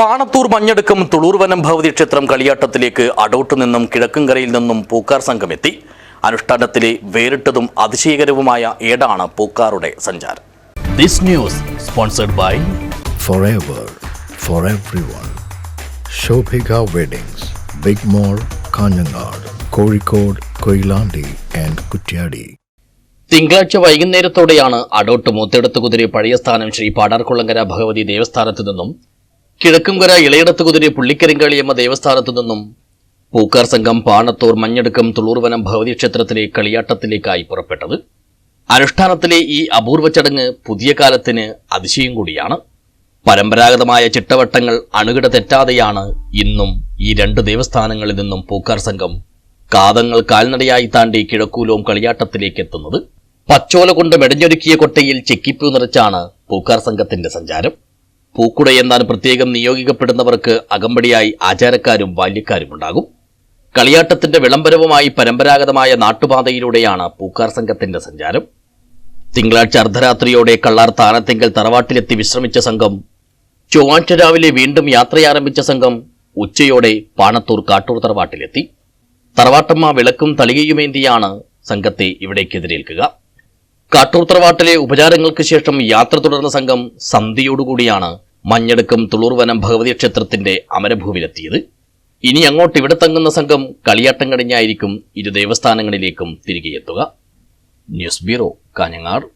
പാണത്തൂർ മഞ്ഞടുക്കം തുളൂർവനം ഭവതി ക്ഷേത്രം കളിയാട്ടത്തിലേക്ക് അടോട്ട് നിന്നും കിഴക്കുംകരയിൽ നിന്നും പൂക്കാർ സംഘമെത്തി അനുഷ്ഠാനത്തിലെ വേറിട്ടതും അതിശയകരവുമായ ഏടാണ് പൂക്കാറുടെ സഞ്ചാരം this news sponsored by forever for everyone. Shobhika Weddings, Big Mall, Kanyanad, Kozhikode, Koilandi and Kutyadi. തിങ്കളാഴ്ച വൈകുന്നേരത്തോടെയാണ് അടോട്ട് മൂത്തെടുത്ത് കുതിരി പഴയ സ്ഥാനം ശ്രീ പാടാർകുളങ്കര ഭഗവതി ദേവസ്ഥാനത്ത് നിന്നും കിഴക്കുംകര ഇളയിടത്ത് കുതിരി ദേവസ്ഥാനത്തു നിന്നും പൂക്കാർ സംഘം പാണത്തൂർ മഞ്ഞടുക്കം തുളൂർവനം ഭഗവതി ക്ഷേത്രത്തിലെ കളിയാട്ടത്തിലേക്കായി പുറപ്പെട്ടത്. അനുഷ്ഠാനത്തിലെ ഈ അപൂർവ ചടങ്ങ് പുതിയ കാലത്തിന് അതിശയം കൂടിയാണ്. പരമ്പരാഗതമായ ചിട്ടവട്ടങ്ങൾ അണുകിട തെറ്റാതെയാണ് ഇന്നും ഈ രണ്ട് ദേവസ്ഥാനങ്ങളിൽ നിന്നും പൂക്കാർ സംഘം കാതങ്ങൾ കാൽനടയായി താണ്ടി കിഴക്കൂലോം കളിയാട്ടത്തിലേക്ക് എത്തുന്നത്. പച്ചോല കൊണ്ട് മെടഞ്ഞൊരുക്കിയ കൊട്ടയിൽ ചെക്കിപ്പൂ നിറച്ചാണ് പൂക്കാർ സംഘത്തിന്റെ സഞ്ചാരം. പൂക്കുട എന്നാൽ പ്രത്യേകം നിയോഗിക്കപ്പെടുന്നവർക്ക് അകമ്പടിയായി ആചാരക്കാരും ബാല്യക്കാരും ഉണ്ടാകും. കളിയാട്ടത്തിന്റെ വിളംബരവുമായി പരമ്പരാഗതമായ നാട്ടുപാതയിലൂടെയാണ് പൂക്കാർ സംഘത്തിന്റെ സഞ്ചാരം. തിങ്കളാഴ്ച അർദ്ധരാത്രിയോടെ കള്ളാർ താനത്തെങ്കിൽ തറവാട്ടിലെത്തി വിശ്രമിച്ച സംഘം ചൊവ്വാഴ്ച രാവിലെ വീണ്ടും യാത്രയാരംഭിച്ച സംഘം ഉച്ചയോടെ പാണത്തൂർ കാട്ടൂർ തറവാട്ടിലെത്തി. തറവാട്ടമ്മ വിളക്കും തളികയുമേന്തിയാണ് സംഘത്തെ ഇവിടേക്ക് എതിരേൽക്കുക. കാട്ടൂർ തറവാട്ടിലെ ഉപചാരങ്ങൾക്ക് ശേഷം യാത്ര തുടർന്ന സംഘം സന്ധ്യയോടുകൂടിയാണ് മഞ്ഞടുക്കം തുളൂർവനം ഭഗവതി ക്ഷേത്രത്തിന്റെ അമരഭൂവിലെത്തിയത് ഇനി അങ്ങോട്ട് ഇവിടെ തങ്ങുന്ന സംഘം കളിയാട്ടം കഴിഞ്ഞായിരിക്കും ഇരു ദേവസ്ഥാനങ്ങളിലേക്കും തിരികെയെത്തുക. News bureau Kanhangad.